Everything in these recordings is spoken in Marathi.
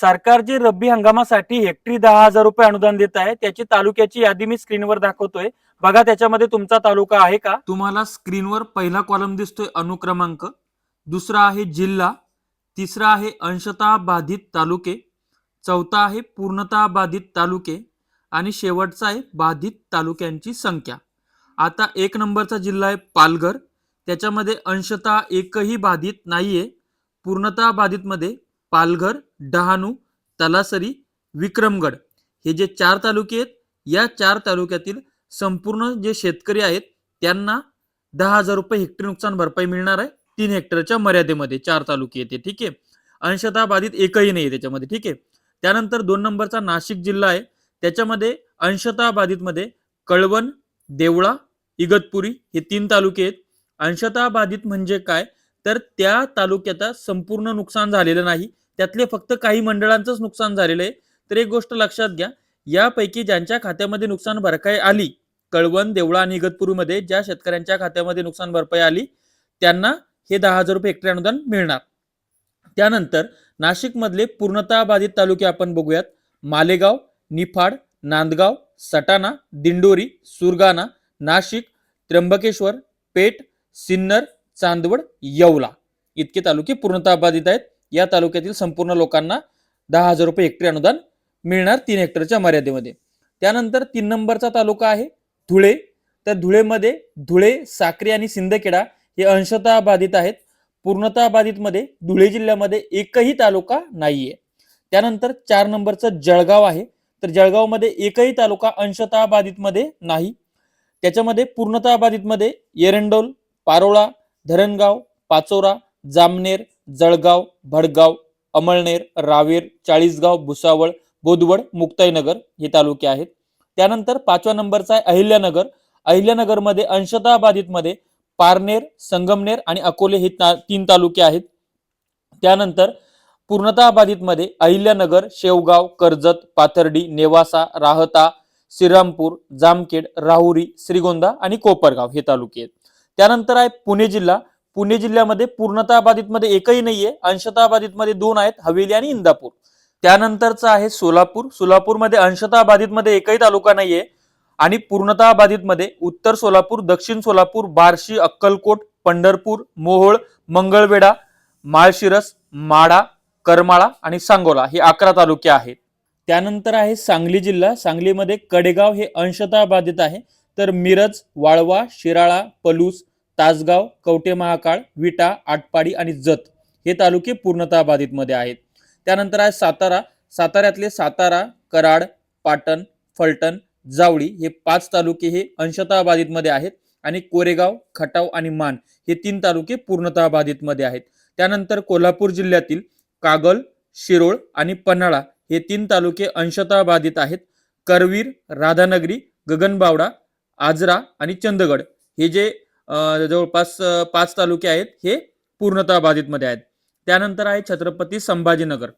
सरकार जे रब्बी हंगामासाठी हेक्टरी दहा हजार रुपये अनुदान देत आहे त्याची तालुक्याची यादी मी स्क्रीनवर दाखवतोय. बघा त्याच्यामध्ये तुमचा तालुका आहे का? तुम्हाला स्क्रीनवर पहिला कॉलम दिसतोय अनुक्रमांक. दुसरा आहे जिल्हा. तिसरा आहे अंशतः बाधित तालुके. चौथा आहे पूर्णतः बाधित तालुके. आणि शेवटचा आहे बाधित तालुक्यांची संख्या. आता एक नंबरचा जिल्हा आहे पालघर. त्याच्यामध्ये अंशतः एकही बाधित नाहीये. पूर्णतः बाधितमध्ये पालघर डहाणू तलासरी विक्रमगड हे जे चार तालुके आहेत या चार तालुक्यातील संपूर्ण जे शेतकरी आहेत त्यांना दहा हजार रुपये हेक्टर नुकसान भरपाई मिळणार आहे तीन हेक्टरच्या मर्यादेमध्ये चार तालुके येते ठीक आहे? अंशतः बाधित एकही नाही त्याच्यामध्ये ठीक आहे? त्यानंतर दोन नंबरचा नाशिक जिल्हा आहे त्याच्यामध्ये अंशतः बाधितमध्ये कळवण देवळा इगतपुरी हे तीन तालुके आहेत. अंशतः बाधित म्हणजे काय? तर त्या तालुक्यात संपूर्ण नुकसान झालेलं नाही त्यातले फक्त काही मंडळांचंच नुकसान झालेलं आहे. तर एक गोष्ट लक्षात घ्या. यापैकी ज्यांच्या खात्यामध्ये नुकसान भरपाई आली कळवण देवळा आणि इगतपुरीमध्ये ज्या शेतकऱ्यांच्या खात्यामध्ये नुकसान भरपाई आली त्यांना हे दहा हजार रुपये हेक्टरी अनुदान मिळणार. त्यानंतर नाशिकमधले पूर्णतः बाधित तालुके आपण बघूयात. मालेगाव निफाड नांदगाव सटाणा दिंडोरी सुरगाणा नाशिक त्र्यंबकेश्वर पेठ सिन्नर चांदवड येवला. इतके तालुके पूर्णतः बाधित आहेत. या तालुक्यातील संपूर्ण लोकांना दहा हजार रुपये हेक्टरी अनुदान मिळणार तीन हेक्टरच्या मर्यादेमध्ये. त्यानंतर तीन नंबरचा तालुका आहे धुळे. तर धुळेमध्ये धुळे साक्री आणि सिंदखेडा हे अंशतः बाधित आहेत. पूर्णतः बाधितमध्ये धुळे जिल्ह्यामध्ये एकही तालुका नाहीये. त्यानंतर चार नंबरचं जळगाव आहे. तर जळगावमध्ये एकही तालुका अंशतः बाधितमध्ये नाही. त्याच्यामध्ये पूर्णतः बाधितमध्ये एरंडोल पारोळा धरणगाव पाचोरा जामनेर जळगाव भडगाव अमळनेर रावेर चाळीसगाव भुसावळ बोदवड मुक्ताईनगर हे तालुके आहेत. त्यानंतर पाचव्या नंबरचा आहे अहिल्यानगर. अहिल्यानगरमध्ये अंशतः बाधितमध्ये पारनेर संगमनेर आणि अकोले हे ता- तीन तालुके आहेत. त्यानंतर पूर्णतः बाधितमध्ये अहिल्यानगर शेवगाव कर्जत पाथर्डी नेवासा राहता श्रीरामपूर जामखेड राहुरी श्रीगोंदा आणि कोपरगाव हे तालुके आहेत. त्यानंतर आहे पुणे जिल्हा. पुणे जिल्ह्यामध्ये पूर्णतः बाधितमध्ये एकही नाहीये अंशतः बाधितमध्ये दोन आहेत हवेली आणि इंदापूर. त्यानंतरचा आहे सोलापूर. सोलापूरमध्ये अंशतः बाधितमध्ये एकही तालुका नाहीये आणि पूर्णतः बाधितमध्ये उत्तर सोलापूर दक्षिण सोलापूर बार्शी अक्कलकोट पंढरपूर मोहोळ मंगळवेढा माळशिरस माडा करमाळा आणि सांगोला हे अकरा तालुके आहेत. त्यानंतर आहे सांगली जिल्हा. सांगलीमध्ये कडेगाव हे अंशतः बाधित आहे. तर मिरज वाळवा शिराळा पलूस तासगाव कवटे महाकाळ विटा आटपाडी आणि जत हे तालुके पूर्णतः बाधितमध्ये आहेत. त्यानंतर आहे सातारा. साताऱ्यातले सातारा कराड पाटण फलटण जावळी हे पाच तालुके हे अंशतः बाधितमध्ये आहेत आणि कोरेगाव खटाव आणि मान हे तीन तालुके पूर्णतः बाधितमध्ये आहेत. त्यानंतर कोल्हापूर जिल्ह्यातील कागल शिरोळ आणि पन्हाळा हे तीन तालुके अंशतः बाधित आहेत. करवीर राधानगरी गगनबावडा आजरा आणि चंदगड हे जे जवळपास पाच तालुके आहेत हे पूर्णतः बाधितमध्ये आहेत. त्यानंतर आहे छत्रपती संभाजीनगर.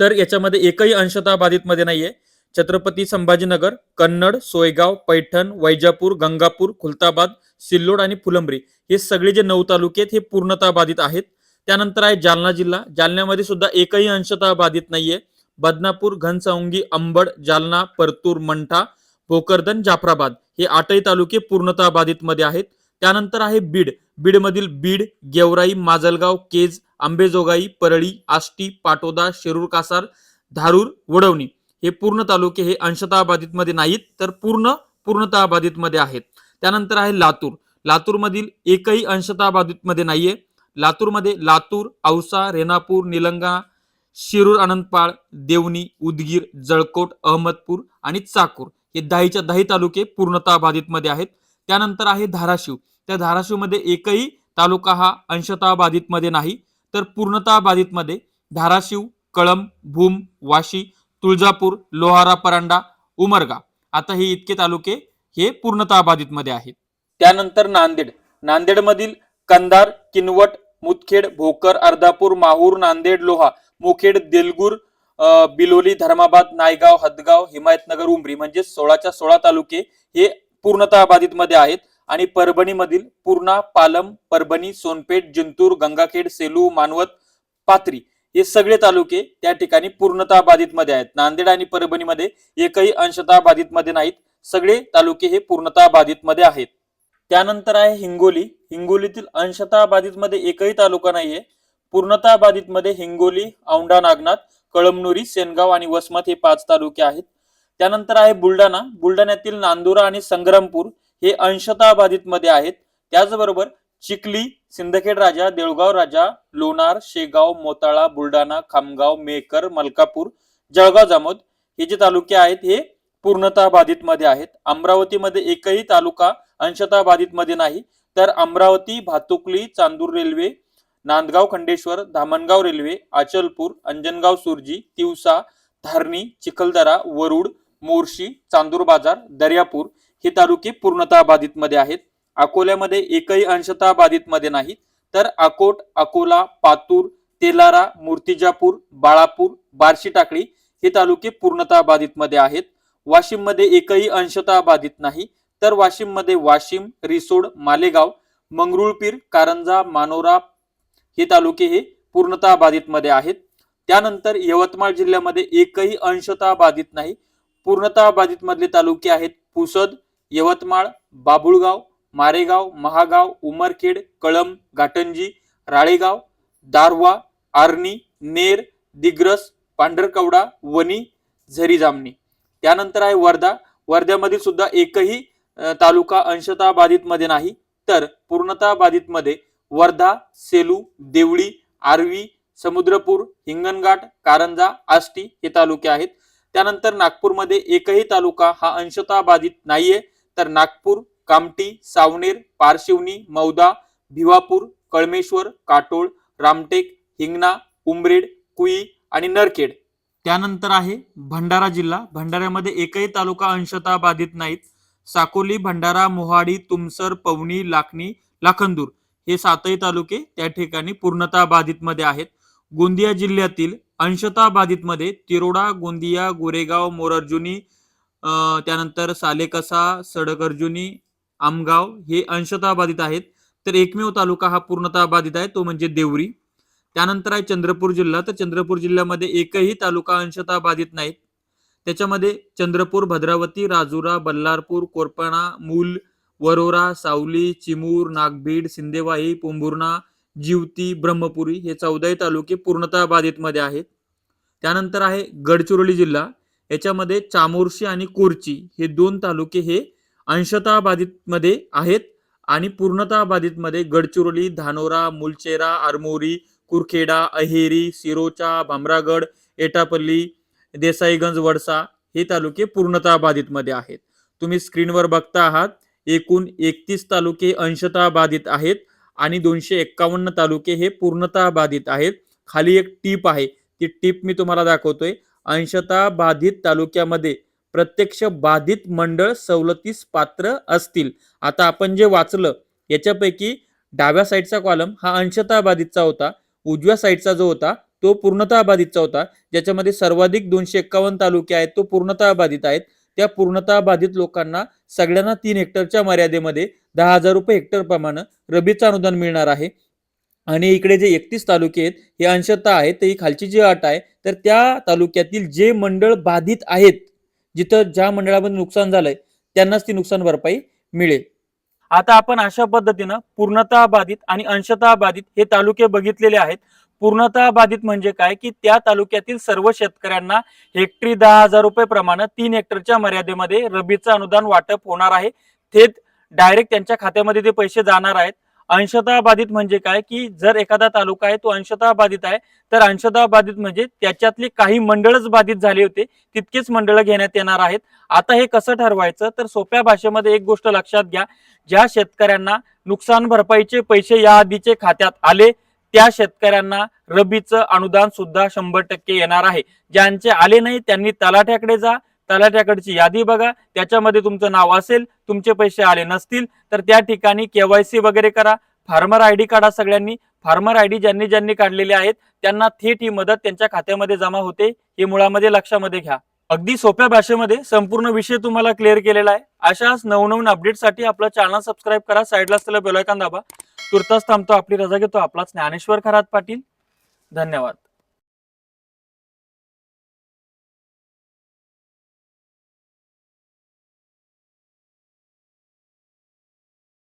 तर याच्यामध्ये एकही अंशतः बाधितमध्ये नाहीये. छत्रपती संभाजीनगर कन्नड सोयगाव पैठण वैजापूर गंगापूर खुलताबाद सिल्लोड आणि फुलंब्री हे सगळे जे नऊ तालुके आहेत हे पूर्णतः बाधित आहेत. त्यानंतर आहे जालना जिल्हा. जालन्यामध्ये सुद्धा एकही अंशतः बाधित नाहीये. बदनापूर घनसावंगी अंबड जालना परतूर मंठा भोकरदन जाफराबाद हे आठही तालुके पूर्णतः बाधितमध्ये आहेत. त्यानंतर आहे बीड. बीडमधील बीड गेवराई माजलगाव केज आंबेजोगाई परळी आष्टी पाटोदा शिरूर कासार धारूर वडवणी हे पूर्ण तालुके हे अंशतः बाधितमध्ये नाहीत तर पूर्ण पूर्णतः बाधितमध्ये आहेत. त्यानंतर आहे लातूर. लातूरमधील एकही अंशतः बाधितमध्ये नाहीये. लातूरमध्ये लातूर औसा रेणापूर निलंगा शिरूर आनंदपाळ देवणी उदगीर जळकोट अहमदपूर आणि चाकूर हे दहाच्या दही तालुके पूर्णतः बाधितमध्ये आहेत. त्यानंतर आहे धाराशिव. त्या धाराशिवमध्ये एकही तालुका हा अंशतः बाधितमध्ये नाही तर पूर्णतः बाधितमध्ये धाराशिव कळंब भूम वाशी तुळजापूर लोहारा परांडा उमरगा आता हे इतके तालुके हे पूर्णतः बाधितमध्ये आहेत. त्यानंतर नांदेड. नांदेडमधील कंधार किनवट मुदखेड भोकर अर्धापूर माहूर नांदेड लोहा मुखेड देलगूर बिलोली धर्माबाद नायगाव हदगाव हिमायतनगर उमरी म्हणजे सोळाच्या सोळा तालुके हे पूर्णतः बाधितमध्ये आहेत. आणि परभणीमधील पूर्णा पालम परभणी सोनपेठ जिंतूर गंगाखेड सेलू मानवत पात्री हे सगळे तालुके त्या ठिकाणी पूर्णता बाधितमध्ये आहेत. नांदेड आणि परभणीमध्ये एकही अंशता बाधितमध्ये नाहीत. सगळे तालुके हे पूर्णता बाधितमध्ये आहेत. त्यानंतर आहे हिंगोली. हिंगोलीतील अंशता बाधितमध्ये एकही तालुका नाहीये. पूर्णता बाधितमध्ये हिंगोली औंढा नागनाथ कळमनुरी सेनगाव आणि वसमत हे पाच तालुके आहेत. त्यानंतर आहे बुलढाणा. बुलढाण्यातील नांदुरा आणि संग्रामपूर हे अंशतः बाधित मध्ये आहेत. त्याचबरोबर चिखली सिंदखेड राजा देऊळगाव राजा लोणार शेगाव मोताळा बुलढाणा खामगाव मेकर मलकापूर जळगाव जामोद हे जे तालुके आहेत हे पूर्णतः बाधित मध्ये आहेत. अमरावतीमध्ये एकही तालुका अंशतः बाधित मध्ये नाही. तर अमरावती भातुकली चांदूर रेल्वे नांदगाव खंडेश्वर धामणगाव रेल्वे अचलपूर अंजनगाव सुरजी तिवसा धारणी चिखलदरा वरुड मोर्शी चांदूर बाजार दर्यापूर हे तालुके पूर्णतः बाधित मध्ये आहेत. अकोल्यामध्ये एकही अंशतः बाधित मध्ये नाही. तर अकोट अकोला पातूर तेलारा मूर्तिजापूर बाळापूर बार्शी टाकळी हे तालुके पूर्णतः बाधित मध्ये आहेत. वाशिममध्ये एकही अंशतः बाधित नाही. तर वाशिममध्ये वाशिम रिसोड मालेगाव मंगरुळपीर कारंजा मानोरा हे तालुके हे पूर्णतः बाधित मध्ये आहेत. त्यानंतर यवतमाळ जिल्ह्यामध्ये एकही अंशतः बाधित नाही. पूर्णतः बाधित मधले तालुके आहेत पुसद यवतमाळ बाबुळगाव मारेगाव महागाव उमरखेड कळम घाटंजी राळेगाव दारवा आर्णी नेर दिग्रस पांढरकवडा वणी झरी जामणी. त्यानंतर आहे वर्धा. वर्ध्यामधील सुद्धा एकही तालुका अंशतः बाधितमध्ये नाही तर पूर्णतः बाधितमध्ये वर्धा सेलू देवळी आर्वी समुद्रपूर हिंगणघाट कारंजा आष्टी हे तालुके आहेत. त्यानंतर नागपूरमध्ये एकही तालुका हा अंशतः बाधित नाहीये. तर नागपूर कामठी सावनेर पारशिवनी मौदा भिवापूर कळमेश्वर काटोळ रामटेक हिंगणा उमरेड कुई आणि नरखेड. त्यानंतर आहे भंडारा जिल्हा. भंडाऱ्यामध्ये एकही तालुका अंशतः बाधित नाहीत. साकोली भंडारा मोहाडी तुमसर पवनी लाखणी लाखंदूर हे सातही तालुके त्या ठिकाणी पूर्णतः बाधित मध्ये आहेत. गोंदिया जिल्ह्यातील अंशतः बाधित मध्ये तिरोडा गोंदिया गोरेगाव मोरर्जुनी त्यानंतर सालेकसा सडकर्जुनी आमगाव हे अंशतः बाधित आहेत. तर एकमेव तालुका हा पूर्णतः बाधित आहे तो म्हणजे देवरी. त्यानंतर आहे चंद्रपूर जिल्हा. तर चंद्रपूर जिल्ह्यामध्ये एकही तालुका अंशतः बाधित नाहीत. त्याच्यामध्ये चंद्रपूर भद्रावती राजुरा बल्लारपूर कोरपणा मूल वरोरा सावली चिमूर नागभीड सिंदेवाही पोंभुर्णा जिवती ब्रह्मपुरी हे चौदाही तालुके पूर्णतः बाधितमध्ये आहेत. त्यानंतर आहे गडचिरोली जिल्हा. याच्यामध्ये चामोर्शी आणि कोरची हे दोन तालुके हे अंशतः बाधितमध्ये आहेत आणि पूर्णतः बाधितमध्ये गडचिरोली धानोरा मुलचेरा आरमोरी कुरखेडा अहेरी सिरोचा भामरागड एटापल्ली देसाईगंज वडसा हे तालुके पूर्णतः बाधितमध्ये आहेत. तुम्ही स्क्रीनवर बघता आहात एकूण एकतीस तालुके अंशतः बाधित आहेत आणि दोनशे एक्कावन्न तालुके हे पूर्णतः बाधित आहेत. खाली एक टीप आहे ती टीप मी तुम्हाला दाखवतोय. अंशतः बाधित तालुक्यामध्ये प्रत्यक्ष बाधित मंडळ सवलतीस पात्र असतील. आता आपण जे वाचलं याच्यापैकी डाव्या साईडचा कॉलम हा अंशतः बाधितचा होता. उजव्या साईडचा जो होता तो पूर्णतः बाधितचा होता. ज्याच्यामध्ये सर्वाधिक दोनशे एक्कावन्न तालुके आहेत तो पूर्णतः बाधित आहेत. त्या पूर्णतः बाधित लोकांना सगळ्यांना तीन हेक्टरच्या मर्यादेमध्ये दहा हजार रुपये हेक्टर प्रमाणे रबीचं अनुदान मिळणार आहे. आणि इकडे जे एकतीस तालुके आहेत हे अंशतः आहेत तर ही खालची जी अट आहे तर त्या तालुक्यातील जे मंडळ बाधित आहेत जिथं ज्या मंडळामध्ये नुकसान झालंय त्यांनाच ती नुकसान भरपाई मिळेल. आता आपण अशा पद्धतीनं पूर्णतः बाधित आणि अंशतः बाधित हे तालुके बघितलेले आहेत. पूर्णतः बाधित म्हणजे काय? की त्या तालुक्यातील सर्व शेतकऱ्यांना हेक्टरी दहा हजार रुपये प्रमाणे तीन हेक्टरच्या मर्यादेमध्ये रबीचं अनुदान वाटप होणार आहे. थेट डायरेक्ट त्यांच्या खात्यामध्ये ते पैसे जाणार आहेत. अंशतः बाधित म्हणजे काय? की जर एखादा तालुका आहे तो अंशतः बाधित आहे तर अंशतः बाधित म्हणजे त्याच्यातले काही मंडळच बाधित झाले होते तितकेच मंडळ घेण्यात येणार आहेत. आता हे कसं ठरवायचं? तर सोप्या भाषेमध्ये एक गोष्ट लक्षात घ्या. ज्या शेतकऱ्यांना नुकसान भरपाईचे पैसे या आधीचे खात्यात आले त्या शेतकऱ्यांना रबीचं अनुदान सुद्धा शंभर टक्के येणार आहे. ज्यांचे आले नाही त्यांनी तलाठ्याकडे जा तलाठ्याकडची यादी बघा. त्याच्यामध्ये तुमचं नाव असेल तुमचे पैसे आले नसतील तर त्या ठिकाणी केवायसी वगैरे करा. फार्मर आयडी काढा सगळ्यांनी. फार्मर आयडी ज्यांनी ज्यांनी काढलेले आहेत त्यांना थेट ही मदत त्यांच्या खात्यामध्ये जमा होते. हे मुळामध्ये लक्षामध्ये घ्या. अगदी सोप्या भाषेमध्ये संपूर्ण विषय तुम्हाला क्लिअर केलेला आहे. अशाच नवनवीन अपडेटसाठी आपलं चॅनल सबस्क्राईब करा. साईडला असलेलं बेलायकॉन दाबा. तुर्तास थांबतो. आपली रजा घेतो. आपलाच ज्ञानेश्वर खरात पाटील. धन्यवाद.